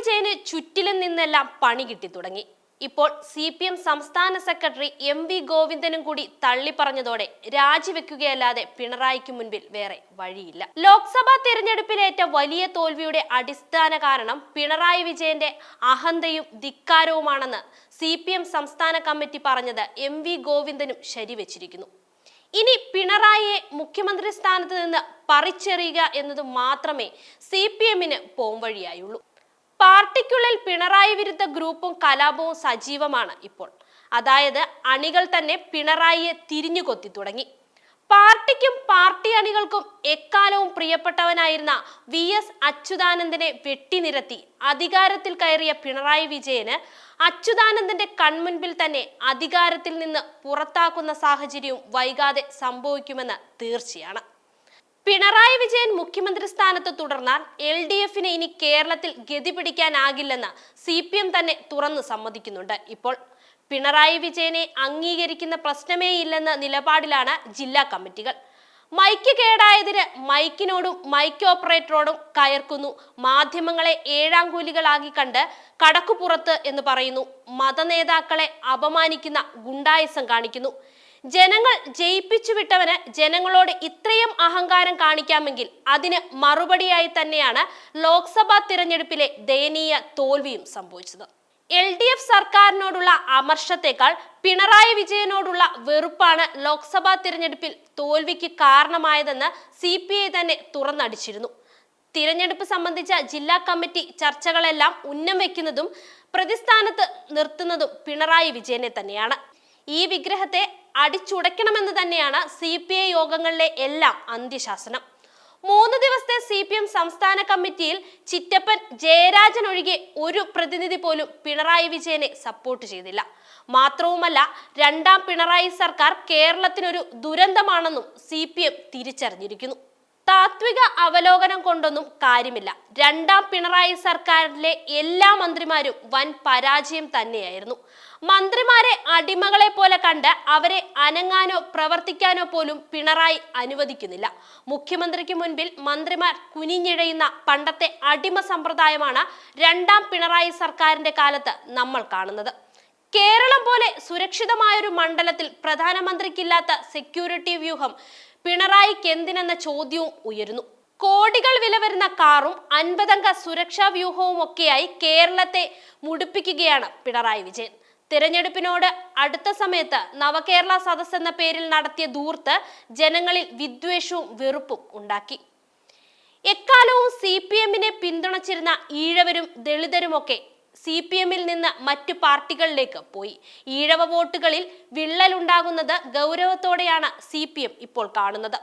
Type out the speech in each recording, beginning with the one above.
വിജയന് ചുറ്റിലും നിന്നെല്ലാം പണി കിട്ടി തുടങ്ങി. ഇപ്പോൾ സി പി എം സംസ്ഥാന സെക്രട്ടറി എം വി ഗോവിന്ദനും കൂടി തള്ളിപ്പറഞ്ഞതോടെ രാജിവെക്കുകയല്ലാതെ പിണറായിക്ക് മുൻപിൽ വേറെ വഴിയില്ല. ലോക്സഭാ തിരഞ്ഞെടുപ്പിലേറ്റ വലിയ തോൽവിയുടെ അടിസ്ഥാന കാരണം പിണറായി വിജയന്റെ അഹന്തയും ധിക്കാരവുമാണെന്ന് സി സംസ്ഥാന കമ്മിറ്റി പറഞ്ഞത് എം വി ഗോവിന്ദനും ശരിവെച്ചിരിക്കുന്നു. ഇനി പിണറായിയെ മുഖ്യമന്ത്രി സ്ഥാനത്ത് നിന്ന് പറിച്ചെറിയുക എന്നത് മാത്രമേ സി പി എമ്മിന് പോംവഴിയായുള്ളൂ. പാർട്ടിക്കുള്ളിൽ പിണറായി വിരുദ്ധ ഗ്രൂപ്പും കലാപവും സജീവമാണ് ഇപ്പോൾ. അതായത് അണികൾ തന്നെ പിണറായിയെ തിരിഞ്ഞു കൊത്തി തുടങ്ങി. പാർട്ടിക്കും പാർട്ടി അണികൾക്കും എക്കാലവും പ്രിയപ്പെട്ടവനായിരുന്ന വി എസ് അച്യുതാനന്ദനെ വെട്ടിനിരത്തി അധികാരത്തിൽ കയറിയ പിണറായി വിജയന് അച്യുതാനന്ദന്റെ കൺമുൻപിൽ തന്നെ അധികാരത്തിൽ നിന്ന് പുറത്താക്കുന്ന സാഹചര്യവും വൈകാതെ സംഭവിക്കുമെന്ന് തീർച്ചയാണ്. പിണറായി വിജയൻ മുഖ്യമന്ത്രി സ്ഥാനത്ത് തുടർന്നാൽ എൽ ഡി എഫിന് ഇനി കേരളത്തിൽ ഗതി പിടിക്കാനാകില്ലെന്ന് സി പി എം തന്നെ തുറന്ന് സമ്മതിക്കുന്നുണ്ട്. ഇപ്പോൾ പിണറായി വിജയനെ അംഗീകരിക്കുന്ന പ്രശ്നമേ ഇല്ലെന്ന നിലപാടിലാണ് ജില്ലാ കമ്മിറ്റികൾ. മൈക്ക് കേടായതിന് മൈക്കിനോടും മൈക്ക് ഓപ്പറേറ്ററോടും കയർക്കുന്നു. മാധ്യമങ്ങളെ ഏഴാം കൂലികളാക്കി കണ്ട് കടക്കുപുറത്ത് എന്ന് പറയുന്നു. മതനേതാക്കളെ അപമാനിക്കുന്ന ഗുണ്ടായിസം കാണിക്കുന്നു. ജനങ്ങൾ ജയിപ്പിച്ചു വിട്ടവന് ജനങ്ങളോട് ഇത്രയും അഹങ്കാരം കാണിക്കാമെങ്കിൽ അതിന് മറുപടിയായി തന്നെയാണ് ലോക്സഭാ തിരഞ്ഞെടുപ്പിലെ ദയനീയ തോൽവിയും സംഭവിച്ചത്. എൽ ഡി എഫ് സർക്കാരിനോടുള്ള അമർഷത്തെക്കാൾ പിണറായി വിജയനോടുള്ള വെറുപ്പാണ് ലോക്സഭാ തിരഞ്ഞെടുപ്പിൽ തോൽവിക്ക് കാരണമായതെന്ന് സി പി ഐ തന്നെ തുറന്നടിച്ചിരുന്നു. തിരഞ്ഞെടുപ്പ് സംബന്ധിച്ച ജില്ലാ കമ്മിറ്റി ചർച്ചകളെല്ലാം ഉന്നം വയ്ക്കുന്നതും പ്രതിസ്ഥാനത്ത് നിർത്തുന്നതും പിണറായി വിജയനെ തന്നെയാണ്. ഈ വിഗ്രഹത്തെ അടിച്ചുടയ്ക്കണമെന്ന് തന്നെയാണ് സി പി ഐ യോഗങ്ങളിലെ എല്ലാം അന്ത്യശാസനം. മൂന്ന് ദിവസത്തെ സി പി എം സംസ്ഥാന കമ്മിറ്റിയിൽ ചിറ്റപ്പൻ ജയരാജൻ ഒഴികെ ഒരു പ്രതിനിധി പോലും പിണറായി വിജയനെ സപ്പോർട്ട് ചെയ്തില്ല. മാത്രവുമല്ല രണ്ടാം പിണറായി സർക്കാർ കേരളത്തിനൊരു ദുരന്തമാണെന്നും സി പി എം തിരിച്ചറിഞ്ഞിരിക്കുന്നു. താത്വിക അവലോകനം കൊണ്ടൊന്നും കാര്യമില്ല. രണ്ടാം പിണറായി സർക്കാരിലെ എല്ലാ മന്ത്രിമാരും വൻ പരാജയം തന്നെയായിരുന്നു. മന്ത്രിമാരെ അടിമകളെ പോലെ കണ്ട് അവരെ അനങ്ങാനോ പ്രവർത്തിക്കാനോ പോലും പിണറായി അനുവദിക്കുന്നില്ല. മുഖ്യമന്ത്രിക്ക് മുൻപിൽ മന്ത്രിമാർ കുനിഞ്ഞിഴയുന്ന പണ്ടത്തെ അടിമ സമ്പ്രദായമാണ് രണ്ടാം പിണറായി സർക്കാരിന്റെ കാലത്ത് നമ്മൾ കാണുന്നത്. കേരളം പോലെ സുരക്ഷിതമായൊരു മണ്ഡലത്തിൽ പ്രധാനമന്ത്രിക്കില്ലാത്ത സെക്യൂരിറ്റി വ്യൂഹം പിണറായിക്ക് എന്തിനെന്ന ചോദ്യവും ഉയരുന്നു. കോടികൾ വില വരുന്ന കാറും അൻപതംഗ സുരക്ഷാ വ്യൂഹവും ഒക്കെയായി കേരളത്തെ മുടിപ്പിക്കുകയാണ് പിണറായി വിജയൻ. തിരഞ്ഞെടുപ്പിനോട് അടുത്ത സമയത്ത് നവകേരള സദസ് എന്ന പേരിൽ നടത്തിയ ദൂർത്ത് ജനങ്ങളിൽ വിദ്വേഷവും വെറുപ്പും ഉണ്ടാക്കി. എക്കാലവും സി പി എമ്മിനെ പിന്തുണച്ചിരുന്ന ഈഴവരും ദളിതരുമൊക്കെ സി പി എമ്മിൽ നിന്ന് മറ്റു പാർട്ടികളിലേക്ക് പോയി. ഈഴവ വോട്ടുകളിൽ വിള്ളലുണ്ടാകുന്നത് ഗൗരവത്തോടെയാണ് സി ഇപ്പോൾ കാണുന്നത്.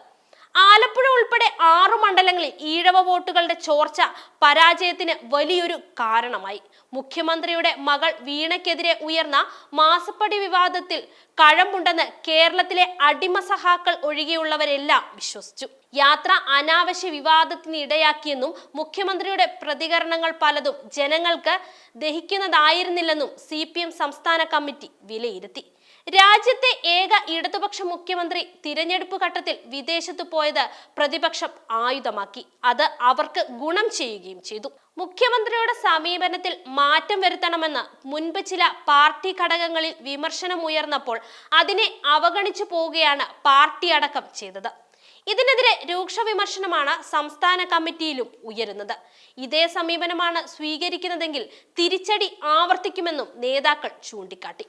ആലപ്പുഴ ഉൾപ്പെടെ ആറു മണ്ഡലങ്ങളിൽ ഈഴവ വോട്ടുകളുടെ ചോർച്ച പരാജയത്തിന് വലിയൊരു കാരണമായി. മുഖ്യമന്ത്രിയുടെ മകൾ വീണയ്ക്കെതിരെ ഉയർന്ന മാസപ്പടി വിവാദത്തിൽ കഴമ്പുണ്ടെന്ന് കേരളത്തിലെ അടിമ സഹാക്കൾ ഒഴികെയുള്ളവരെല്ലാം വിശ്വസിച്ചു. യാത്ര അനാവശ്യ വിവാദത്തിന് ഇടയാക്കിയെന്നും മുഖ്യമന്ത്രിയുടെ പ്രതികരണങ്ങൾ പലതും ജനങ്ങൾക്ക് ദഹിക്കുന്നതായിരുന്നില്ലെന്നും സി സംസ്ഥാന കമ്മിറ്റി വിലയിരുത്തി. രാജ്യത്തെ ഏക ഇടതുപക്ഷ മുഖ്യമന്ത്രി തിരഞ്ഞെടുപ്പ് ഘട്ടത്തിൽ വിദേശത്ത് പോയത് പ്രതിപക്ഷം ആയുധമാക്കി. അത് അവർക്ക് ഗുണം ചെയ്യുകയും ചെയ്തു. മുഖ്യമന്ത്രിയുടെ സമീപനത്തിൽ മാറ്റം വരുത്തണമെന്ന് മുൻപ് ചില പാർട്ടി ഘടകങ്ങളിൽ വിമർശനം ഉയർന്നപ്പോൾ അതിനെ അവഗണിച്ചു പോവുകയാണ് പാർട്ടി അടക്കം ചെയ്തത്. ഇതിനെതിരെ രൂക്ഷ വിമർശനമാണ് സംസ്ഥാന കമ്മിറ്റിയിലും ഉയരുന്നത്. ഇതേ സമീപനമാണ് സ്വീകരിക്കുന്നതെങ്കിൽ തിരിച്ചടി ആവർത്തിക്കുമെന്നും നേതാക്കൾ ചൂണ്ടിക്കാട്ടി.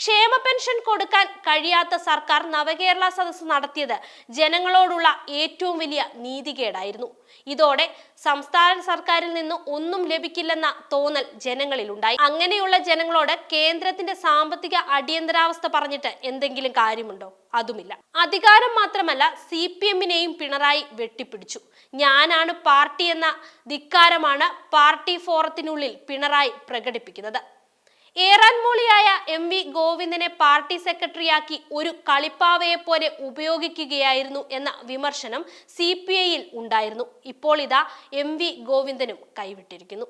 ക്ഷേമ പെൻഷൻ കൊടുക്കാൻ കഴിയാത്ത സർക്കാർ നവകേരള സദസ് നടത്തിയത് ജനങ്ങളോടുള്ള ഏറ്റവും വലിയ നീതികേടായിരുന്നു. ഇതോടെ സംസ്ഥാന സർക്കാരിൽ നിന്ന് ഒന്നും ലഭിക്കില്ലെന്ന തോന്നൽ ജനങ്ങളിൽ ഉണ്ടായി അങ്ങനെയുള്ള ജനങ്ങളോട് കേന്ദ്രത്തിന്റെ സാമ്പത്തിക അടിയന്തരാവസ്ഥ പറഞ്ഞിട്ട് എന്തെങ്കിലും കാര്യമുണ്ടോ? അതുമില്ല. അധികാരം മാത്രമല്ല സി പി എമ്മിനെയും പിണറായി വെട്ടിപ്പിടിച്ചു. ഞാനാണ് പാർട്ടി എന്ന ധിക്കാരമാണ് പാർട്ടി ഫോറത്തിനുള്ളിൽ പിണറായി പ്രകടിപ്പിക്കുന്നത്. ഏറാൻമൂളിയായ എം വി ഗോവിന്ദനെ പാർട്ടി സെക്രട്ടറിയാക്കി ഒരു കളിപ്പാവയെ പോലെ ഉപയോഗിക്കുകയായിരുന്നു എന്ന വിമർശനം സി പി ഐയിൽ ഉണ്ടായിരുന്നു. ഇപ്പോൾ ഇതാ എം വി ഗോവിന്ദനും കൈവിട്ടിരിക്കുന്നു.